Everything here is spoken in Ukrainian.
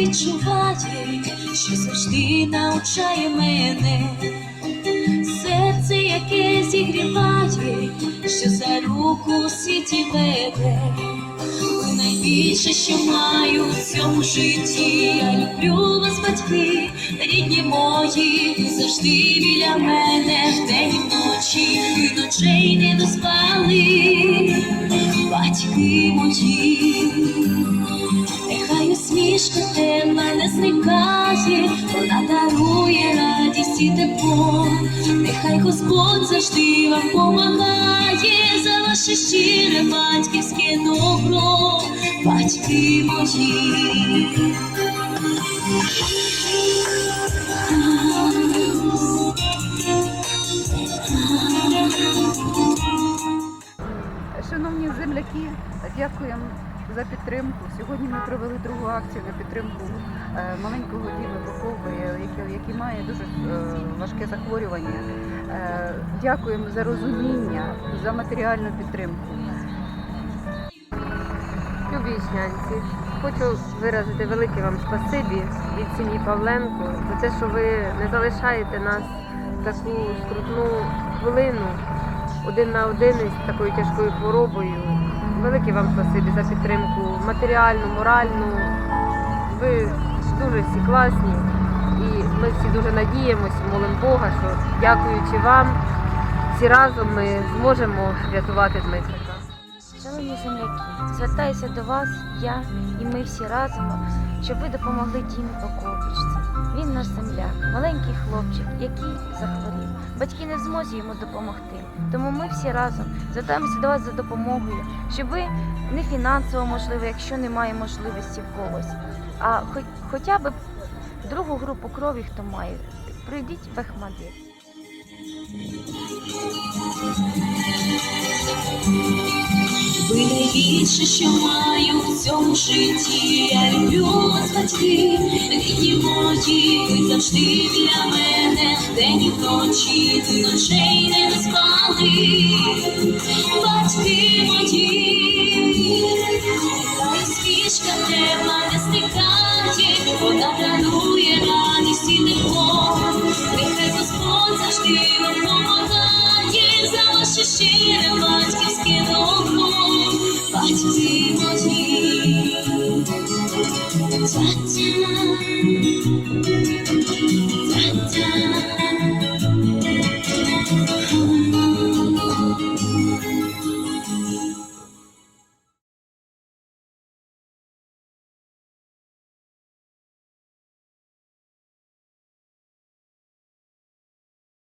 відчуває, що завжди навчає мене. Серце, яке зігріває, що за руку світі веде. Ви найбільше, що маю в цьому житті. Я люблю вас, батьки, рідні мої, завжди біля мене вдень і вночі, ви ночей не доспали, батьки мої. Усмішка темна не зникає, вона дарує радість і тепло. Нехай Господь завжди вам помагає за ваше щире батьківське добро, батьки мої. Шановні земляки, дякуємо за підтримку. Сьогодні ми провели другу акцію на підтримку е, маленького Діми Попови, який, який має дуже е, важке захворювання. Е, Дякуємо за розуміння, за матеріальну підтримку. Любі ічнянці, хочу виразити велике вам спасибі від сім'ї Павленко за те, що ви не залишаєте нас таку скрутну хвилину один на один із такою тяжкою хворобою. Велике вам спасибі за підтримку матеріальну, моральну. Ви дуже всі класні. І ми всі дуже надіємось, молимо Бога, що дякуючи вам, всі разом ми зможемо врятувати Дмитрика. Шановні земляки, звертаюся до вас, я і ми всі разом, щоб ви допомогли Дімі Поковичці. Він наш земляк, маленький хлопчик, який захворів. Батьки не в змозі йому допомогти. Тому ми всі разом звертаємося до вас за допомогою, щоб ви не фінансово можливо, якщо немає можливості в когось, а хоч, хоча б другу групу крові, хто має, прийдіть в Ахмадит. Ви найбільше, що маю в цьому житті. Я люблю вас, батьки, рідні мої, ви завжди для мене, день і вночі, ви ночей не спали, батьки мої, хай спішка темна не зникає, вона дарує радість. Thank you.